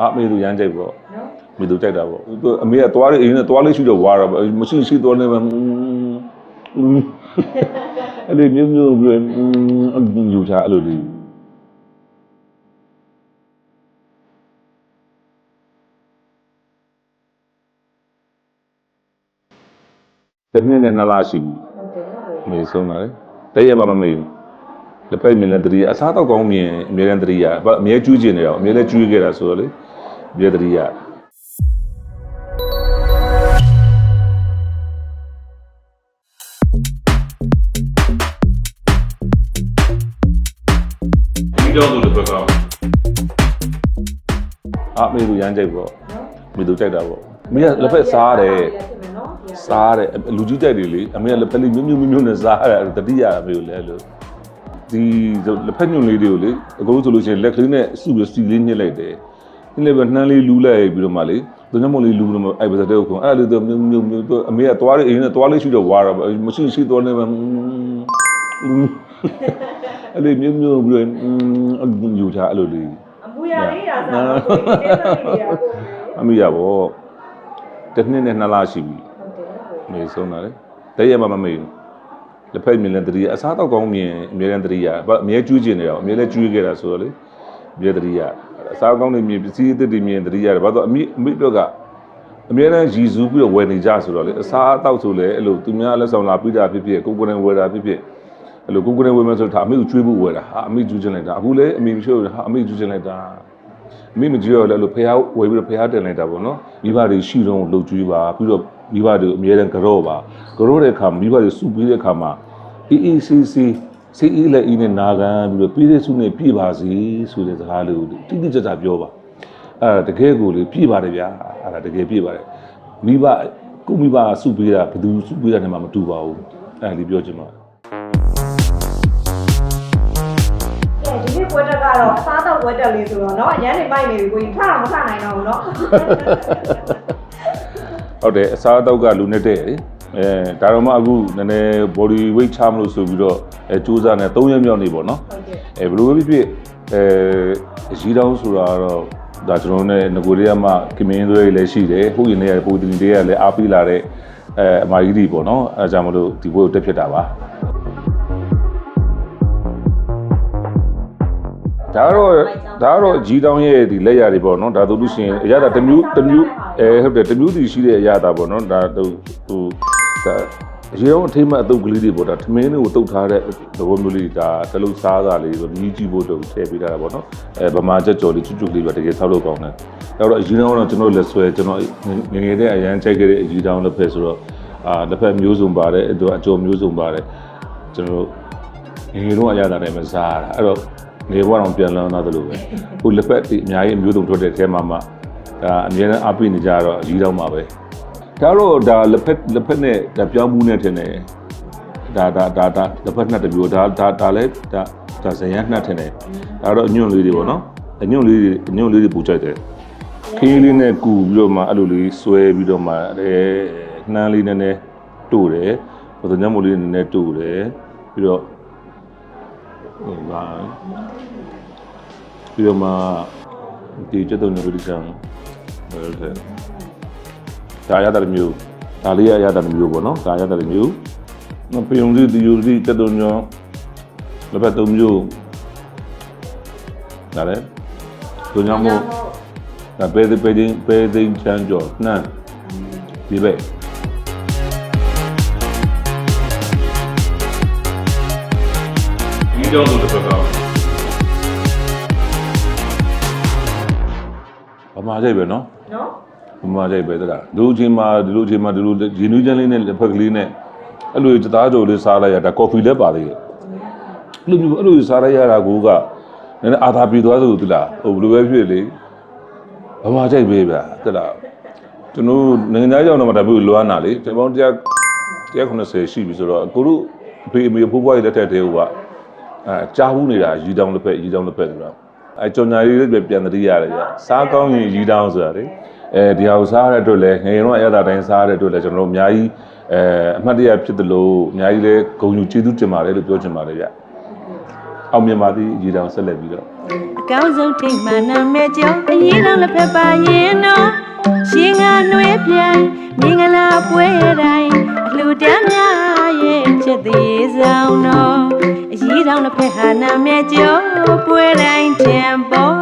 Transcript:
အာအမေတို့ရမ်းကြိုက်ပေါ့နော်အမေတို့ကြိုက်တာပေါ့သူအမေကသွားလေးအိမ်နဲ့သွားလေးရှိတော့ဝါတာပေါ့မရှိရှိသွားနေမှာအဲ့လိုမျိုးမျိုးပြီးတော့ယူချအဲ့လိုလေးတနည်းနဲ့နှစ်လားရှိပြီဟုတ်တယ်နော်အမေဆုံးတာလေတည့်ရပါမမေဘူးလက်ဖက်မြင်တဲ့တတိယအစားတော့ကောင်းမြင်အမြဲတမ်းတတိယအမြဲကျွေးကျင်နေတော့အမြဲလည်းကျွေးခဲ့တာဆိုတော့လေအ မြဲတတိယဒီတော့ဆိုလည်းဘက်ကောင်အာမေတို့ရမ်းကြိုက်ပေါ့နော်မေတို့ကြိုက်တာပေါ့အမေကလက်ဖက်စားတယ်စားတယ်လူကြီးကြိုက်တယ်လေအမေကလက်ဖက်လေးမြုပ်မြုပ်မြုပ်မြုပ်နဲ့စားတယ်တတိယအမေကိုလည်းလို့ဒီလက်ဖက်ညွန့်လေးတွေကိုလေအကုန်လုံးဆိုလို့ရှိရင်လက်ကလေးနဲ့စုပြီးစီလေးညှစ်လိုက်တယ် ညှစ်လိုက်ပြီးနှမ်းလေးလူးလိုက်ပြီးတော့မှလေသူညမလေးလူးလို့အဲ့ပါစတဲ့ကိုအဲ့ဒါလေးတော့မြုပ်မြုပ်မြုပ်အမေကသွားတယ်အိမ်နဲ့သွားလေးရှိတော့ဝါတာမရှိရှိသွားနေမှာအဲ့လိုမြုပ်မြုပ်ပြီးတော့ယူချအဲ့လိုလေးအမူအရာလေးရာစားတော့ကိုယ်ဒီနေ့စားလေးရာကိုအမိရပေါ့တစ်နှစ်နဲ့နှစ်လရှိပြီဟုတ်တယ်နော်မေဆုံးတာလေတည့်ရမှမမေဘူးလက်ဖက်မြင်တဲ့တတိယအစားတော့ကောင်းမြင်အမြဲတမ်းတတိယအမြဲကျွေးကျင်နေတော့အမြဲလည်းကျွေးခဲ့တာဆိုတော့လေအမြဲတတိယ အစားကောင်းနေမြင်ပစ္စည်းအသစ်တွေမြင်တတိယတယ်ဘာလို့အမိအမိတို့ကအမြဲတမ်းရည်စူးပြီးတော့ဝယ်နေကြဆိုတော့လေအစားအသောက်ဆိုလေအဲ့လိုသူများလက်ဆောင်လာပြီးတာဖြစ်ဖြစ်ကိုကိုယ်နဲ့ဝယ်တာဖြစ်ဖြစ်အဲ့လိုကိုကိုယ်နဲ့ဝယ်မယ်ဆိုတော့အမိကိုကျွေးဖို့ဝယ်တာဟာအမိကျွေးချင်လိုက်တာအခုလေအမိမရှိဘူးဟာအမိကျွေးချင်လိုက်တာမိမကြီးရောလည်းအဲ့လိုဖះဝယ်ပြီးတော့ဖះတင်လိုက်တာပေါ့နော်မိဘတွေရှိတော့လှုပ်ကြွေးပါပြီးတော့မိဘတွေအမြဲတမ်းကြော့ပါကြော့တဲ့အခါမိဘတွေစုပြီးတဲ့အခါမှာအေးအေးဆေးဆေး ဆေးအေးလည်းအေးနဲ့နာခံပြီးတော့ပြီးတဲ့စုနဲ့ပြည့်ပါစေဆိုတဲ့စကားလေးကိုတိတိကျကျပြောပါအဲ့ဒါတကယ်ကိုလေပြည့်ပါတယ်ဗျာအဲ့ဒါတကယ်ပြည့်ပါတယ်မိဘကိုမိဘစုပြီးတာဘယ်သူစုပြီးတာနဲ့မှမတူပါဘူးအဲ့ဒါလေးပြောချင်ပါ ဒီနေ့ပွဲတက်ကတော့အစားတော့ပွဲတက်လေးဆိုတော့เนาะအရန်နေမိုက်နေပြီကိုကြီးထတော့မထနိုင်တော့ဘူးเนาะ ဟုတ်တယ်အစားအသောက်ကလူနဲ့တဲ့လေ အဲဒါတော့မှအခုနည်းနည်း body weight ချမလို့ဆိုပြီးတော့အဲစူးစမ်းနေ3ရက်မြောက်နေပေါ့နော်ဟုတ်ကဲ့အဲဘယ်လိုပဲဖြစ်ဖြစ်အဲအကြီးတောင်းဆိုတာကတော့ဒါကျွန်တော်တို့ ਨੇ ငကိုတွေကမှကမင်းသွေးတွေလည်းရှိတယ်ဟိုရင်တွေကပိုတင်တွေကလည်းအားပေးလာတဲ့အဲအမကြီးတွေပေါ့နော်အဲဒါကြောင့်မလို့ဒီဘိုးကိုတက်ဖြစ်တာပါဒါတော့ဒါတော့အကြီးတောင်းရဲ့ဒီလက်ရတွေပေါ့နော်ဒါဆိုလို့ရှိရင်အရသာတစ်မျိုးတစ်မျိုးအဲဟုတ်တယ်တစ်မျိုးစီရှိတဲ့အရသာပေါ့နော်ဒါဟိုဟို ဒါအရေအောင်အထိမ့်မအတုပ်ကလေးတွေပေါ့ဒါထမင်းတွေကိုတုပ်ထားတဲ့သဘောမျိုးလေးဒါတလုံးစားတာလေးပေါ့မြည်ကြည့်ဖို့တော့ထည့်ပေးထားတာပေါ့နော်အဲဗမာချက်ကြော်လေးချွတ်ချွတ်လေးပဲတကယ်ဆောက်လို့ကောင်းတယ်အဲ့တော့အရင်တော့ကျွန်တော်လက်ဆွဲကျွန်တော်ငယ်ငယ်တဲ့အရန်ချိုက်ခဲ့တဲ့အကြီးတောင်းလက်ဖက်ဆိုတော့အာလက်ဖက်မျိုးစုံပါတယ်အတော့အကျော်မျိုးစုံပါတယ်ကျွန်တော်ငယ်ငယ်တော့အရသာနဲ့မစားရတာအဲ့တော့နေဘွားတော့ပြန်လန်းသွားသလိုပဲဟိုလက်ဖက်ဒီအများကြီးအမျိုးစုံထွက်တဲ့အထဲမှာမှဒါအများနဲ့အပိနေကြတော့အကြီးတောင်းပါပဲ ဒါတော့ဒါလက်ဖက်လက်ဖက်နဲ့ဒါပြောင်းမှုနဲ့ထင်တယ်ဒါဒါဒါဒါတစ်ဖက်နှစ်တစ်မျိုးဒါဒါဒါလည်းဒါဒါဇယန်းနှစ်ထင်တယ်ဒါတော့အညွန့်လေးတွေပေါ့နော်အညွန့်လေးတွေအညွန့်လေးတွေပူကြိုက်တယ်ခင်းလေးနဲ့ကူပြီးတော့မှအဲ့လိုလေးဆွဲပြီးတော့မှအဲနှမ်းလေးနည်းနည်းတို့တယ်ပဒညမို့လေးနည်းနည်းတို့တယ်ပြီးတော့ဟိုပါပြီးတော့မှဒီကျတော့နေပြီးကြမ်းဟုတ်တယ် ဒါရတာမျိုးဒါလေးရရတာမျိုးပေါ့နော်ဒါရတာမျိုးပယုံစီဒီယိုစီတက်တုံညောလက်ဖက်သုံးမျိုးဒါလည်းတုံညောမို့ဒါပဲဒီပဲဒီပဲဒီချန်ကျော်နှမ်းဒီပဲဒီကြောင့်တို့တစ်ဖက်ကဗမာစိတ်ပဲနော်နော် မကြိုက်ပဲတလားလူချင်းမှာဒီလိုချင်းမှာဒီလိုရင်းနှီးချမ်းလေးနဲ့လက်ဖက်ကလေးနဲ့အဲ့လိုစသားကြိုလေးစားလိုက်ရတာကော်ဖီလည်းပါသေးတယ်အဲ့လိုမျိုးအဲ့လိုစားလိုက်ရတာကိုကနည်းနည်းအာသာပြေသွားသလိုသလားဟိုဘယ်လိုပဲဖြစ်လေဘမကြိုက်ပဲဗျာတလားကျွန်တော်နိုင်ငံသားကြောင့်တော့ဒါမျိုးလွမ်းတာလေကျွန်တော်တရား190ရှိပြီဆိုတော့ကိုတို့အဖေအမေဖိုးဘွားကြီးလက်ထက်တည်းဟိုကအဲကြားဘူးနေတာရီတောင်တစ်ဖက်ရီတောင်တစ်ဖက်ဆိုတာအဲကြော်ညာလေးလည်းပြန်တတိရတယ်ဗျာစားကောင်းရင်ရီတောင်ဆိုတာလေ အဲဒီဟာကိုစားရတဲ့အတွက်လည်းငယ်ရောအဲ့ဒါတိုင်းစားရတဲ့အတွက်လည်းကျွန်တော်တို့အများကြီးအဲအမှတ်တရဖြစ်သလိုအများကြီးလည်းဂုဏ်ယူကျေးဇူးတင်ပါတယ်လို့ပြောချင်ပါတယ်ဗျအောင်မြင်ပါသည်ရေတောင်ဆက်လက်ပြီးတော့အကောင်းဆုံးထိတ်မှန်နာမဲ့ကြောင့်အရင်တော့လက်ဖက်ပါရင်တော့ရှင်ငါနှွေးပြန်မင်္ဂလာပွဲတိုင်းအလှူတန်းများရဲ့ချက်သေးဆောင်တော့အရင်တော့လက်ဖက်ဟာနာမဲ့ကြောင့်ပွဲတိုင်းတန်ပေါ်